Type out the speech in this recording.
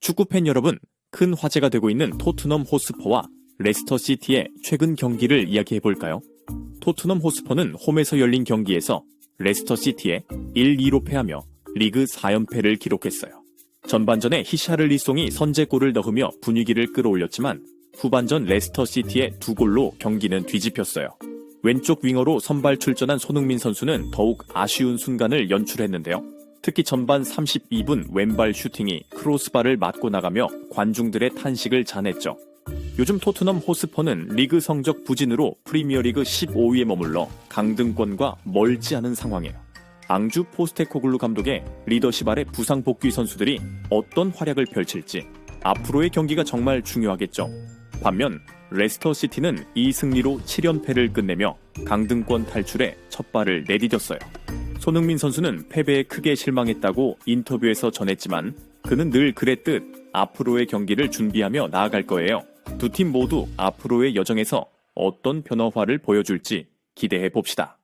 축구팬 여러분, 큰 화제가 되고 있는 토트넘 호스퍼와 레스터 시티의 최근 경기를 이야기해 볼까요? 토트넘 호스퍼는 홈에서 열린 경기에서 레스터 시티에 1-2로 패하며 리그 4연패를 기록했어요. 전반전에 히샤를 리송이 선제골을 넣으며 분위기를 끌어올렸지만 후반전 레스터 시티의 두 골로 경기는 뒤집혔어요. 왼쪽 윙어로 선발 출전한 손흥민 선수는 더욱 아쉬운 순간을 연출했는데요. 특히 전반 32분 왼발 슈팅이 크로스바를 맞고 나가며 관중들의 탄식을 자냈죠. 요즘 토트넘 호스퍼는 리그 성적 부진으로 프리미어리그 15위에 머물러 강등권과 멀지 않은 상황이에요. 앙주 포스테코글루 감독의 리더십 아래 부상 복귀 선수들이 어떤 활약을 펼칠지 앞으로의 경기가 정말 중요하겠죠. 반면 레스터 시티는 이 승리로 7연패를 끝내며 강등권 탈출에 첫 발을 내디뎠어요. 손흥민 선수는 패배에 크게 실망했다고 인터뷰에서 전했지만 그는 늘 그랬듯 앞으로의 경기를 준비하며 나아갈 거예요. 두 팀 모두 앞으로의 여정에서 어떤 변화화를 보여줄지 기대해 봅시다.